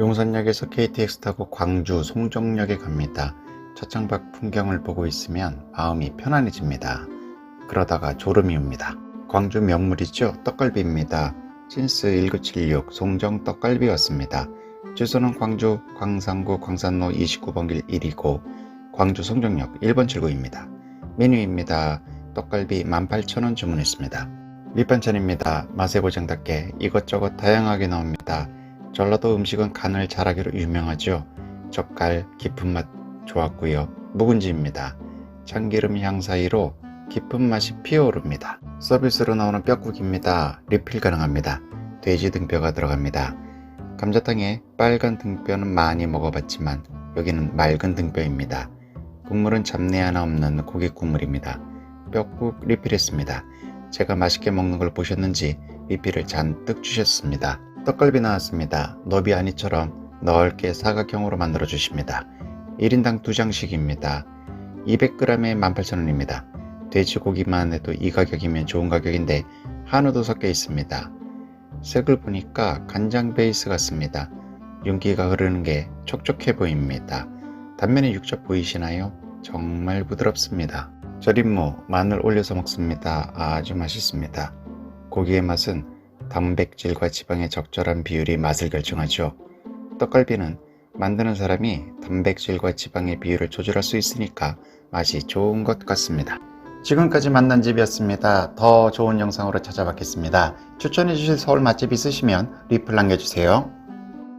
용산역에서 KTX 타고 광주 송정역에 갑니다. 차창밖 풍경을 보고 있으면 마음이 편안해집니다. 그러다가 졸음이 옵니다. 광주 명물이죠. 떡갈비입니다. 신스 1976 송정 떡갈비였습니다. 주소는 광주 광산구 광산로 29번 길 1이고 광주 송정역 1번 출구입니다. 메뉴입니다. 떡갈비 18,000원 주문했습니다. 밑반찬입니다. 맛의 보장답게 이것저것 다양하게 나옵니다. 전라도 음식은 간을 잘하기로 유명하죠. 젓갈 깊은 맛 좋았고요. 묵은지입니다. 참기름 향 사이로 깊은 맛이 피어오릅니다. 서비스로 나오는 뼈국입니다. 리필 가능합니다. 돼지 등뼈가 들어갑니다. 감자탕에 빨간 등뼈는 많이 먹어봤지만 여기는 맑은 등뼈입니다. 국물은 잡내 하나 없는 고기 국물입니다. 뼈국 리필했습니다. 제가 맛있게 먹는 걸 보셨는지 리필을 잔뜩 주셨습니다. 떡갈비 나왔습니다. 너비 아니처럼 넓게 사각형으로 만들어 주십니다. 1인당 2장씩입니다. 200g에 18,000원입니다. 돼지고기만 해도 이 가격이면 좋은 가격인데 한우도 섞여 있습니다. 색을 보니까 간장 베이스 같습니다. 윤기가 흐르는 게 촉촉해 보입니다. 단면에 육즙 보이시나요? 정말 부드럽습니다. 절임무, 마늘 올려서 먹습니다. 아주 맛있습니다. 고기의 맛은 단백질과 지방의 적절한 비율이 맛을 결정하죠. 떡갈비는 만드는 사람이 단백질과 지방의 비율을 조절할 수 있으니까 맛이 좋은 것 같습니다. 지금까지 만난 집이었습니다. 더 좋은 영상으로 찾아뵙겠습니다. 추천해 주실 서울 맛집 있으시면 리플 남겨주세요.